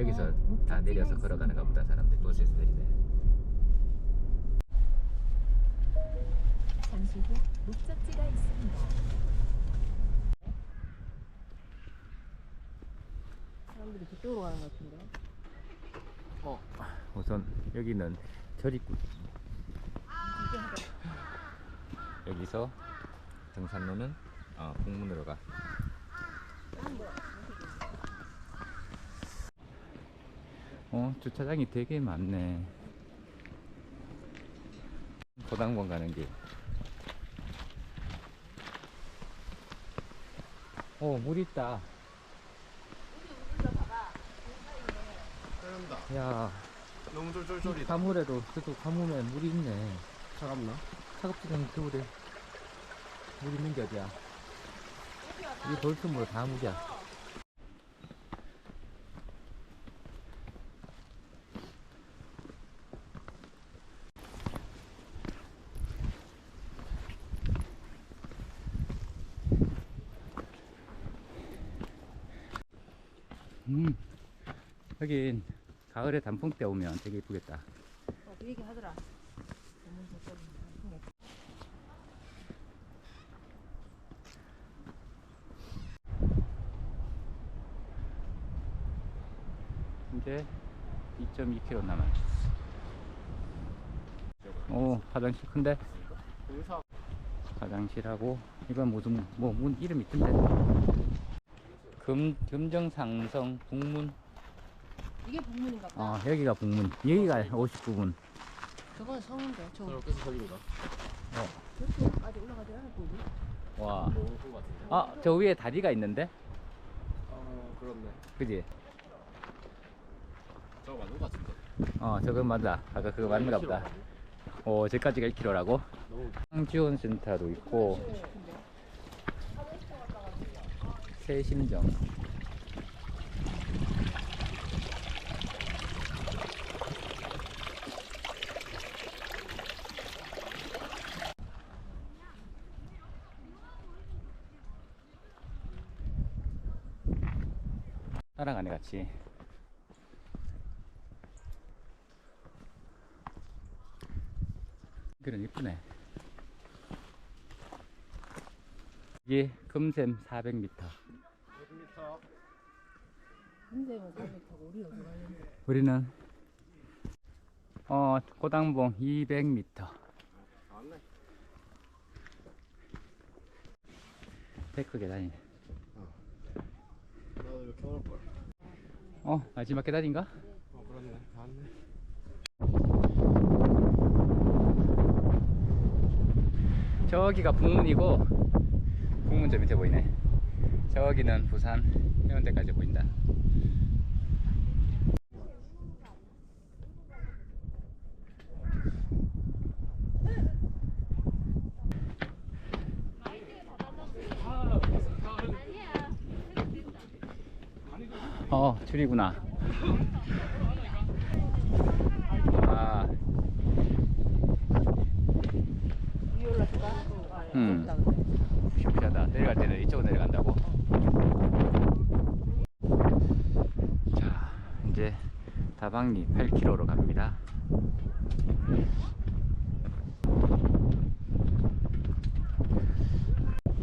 여기서 다 내려서 걸어가는가 보다 사람들 버스에서 내리네 잠시 후 목적지가 있습니다. 사람들이 그쪽으로 가는 것 같은데. 어, 우선 여기는 절입구 여기서 등산로는 어, 북문으로 가 어, 주차장이 되게 많네 고당봉 가는 길 오, 물 있다 흐른다. 야 너무 쫄쫄쫄이다. 가물에도 저도 가물에 물이 있네. 차갑나? 차갑지 않은 겨울에 물 있는 게 어디야? 이 돌틈으로 다 물이야. 음, 여긴 가을에 단풍 때 오면 되게 이쁘겠다. 어, 그 얘기 하더라. 이제 2.2km 남았어. 오, 화장실 큰데? 화장실하고, 이건 무슨, 뭐, 문 이름 있던데? 금, 금정상성 북문? 이게 북문인가 봐. 어, 여기가 북문. 여기가 59분. 저건 성인데. 저 저렇게 해서 저기인가? 저쪽까지 올라가지 않을 거지. 와. 너무 큰것 같은데. 아, 저 위에 다리가 있는데? 어, 그렇네. 그지? 저거 맞는 것 같은데. 어, 저건 맞다. 아까 그거 맞는가 보다. 오, 저까지가 1km라고? 너무 상지원 센터도 있고, 새심정. 따라가네 같이. 길은 이쁘네. 이게 금샘 400m. 100m. 근데만 400타고 우리 어디 가려는데. 우리는 어 고당봉 200m. 맞네. 데크 계단이네. 나도. 어 마지막 계단인가? 어, 그렇네. 다 왔네. 저기가 북문이고 북문 저 밑에 보이네. 저기는 부산 해운대까지 보인다. 어, 줄이구나. 아, 음. 근데. 슈피하다. 내려갈 때는 이쪽으로 내려간다고. 자, 이제 다방리 8km로 갑니다.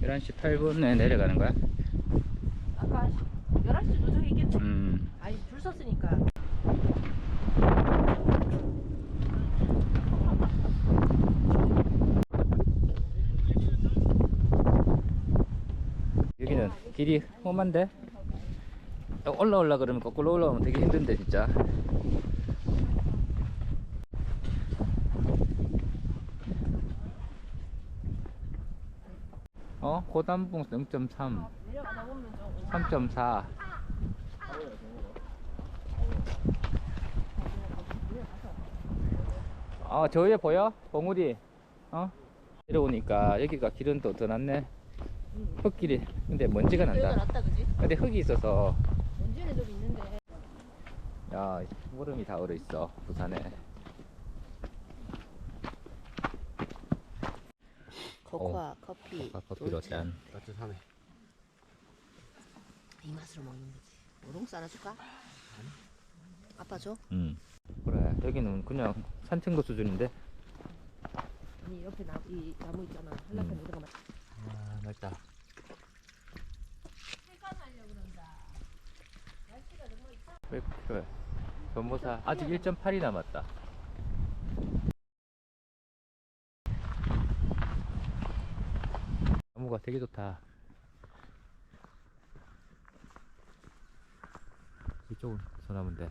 (11시 8분에) 내려가는 거야 아까 11시 도착 있겠지? 음 아니, 줄 섰으니까. 여기는 길이 험한데 올라올라 그러면 거꾸로 올라오면 되게 힘든데 진짜 어? 고단봉 0.3 내려가다 보면 좀3.4 어, 저 위에 보여? 봉우리 어? 내려오니까 여기가 길은 또 더 낫네 흙길이 근데 먼지가 난다? 근데 흙이 있어서. 야 무름이 다 얼어 있어 부산에 코코아, 커피. 아까 커피로 짠 따뜻하네. 이 맛으로 먹는 거지. 우동 쌀아줄까? 아빠 줘? 응. 그래 여기는 그냥 산책로 수준인데. 아니 옆에 나무 이 나무 있잖아. 한라산 음. 이런 거. 아 넓다. 왜 필요해? 전보사 아직 1.8이 남았다. 나무가 되게 좋다. 이쪽은 소나무인데.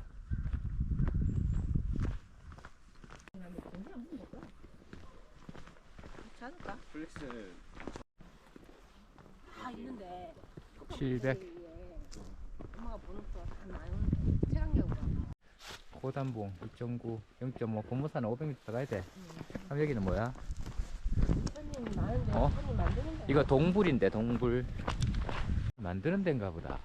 플렉스 다 있는데. 700. 엄마가 보는 거다 나오 고단봉 2.9, 0.5, 본무사는 500m 가야 돼. 그럼 여기는 뭐야? 어? 이거 동굴인데 동굴 만드는 데인가 보다.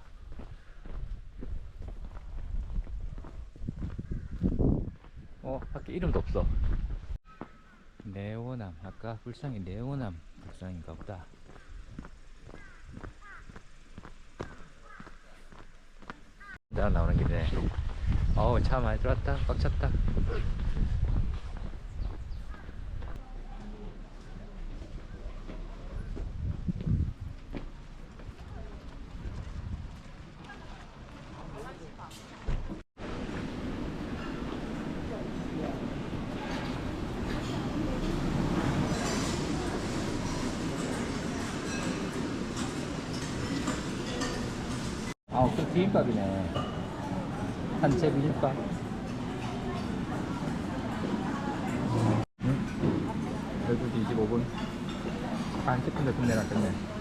어 밖에 이름도 없어. 네오남. 아까 불상이 네오남 불상인가 보다 나 나오는 길에 어우 차 많이 들어왔다. 꽉 찼다. 아, 그 비빔밥이네. 한채 비빔밥. 응? 12시 25분. 한 10분 더 끝내놨겠네.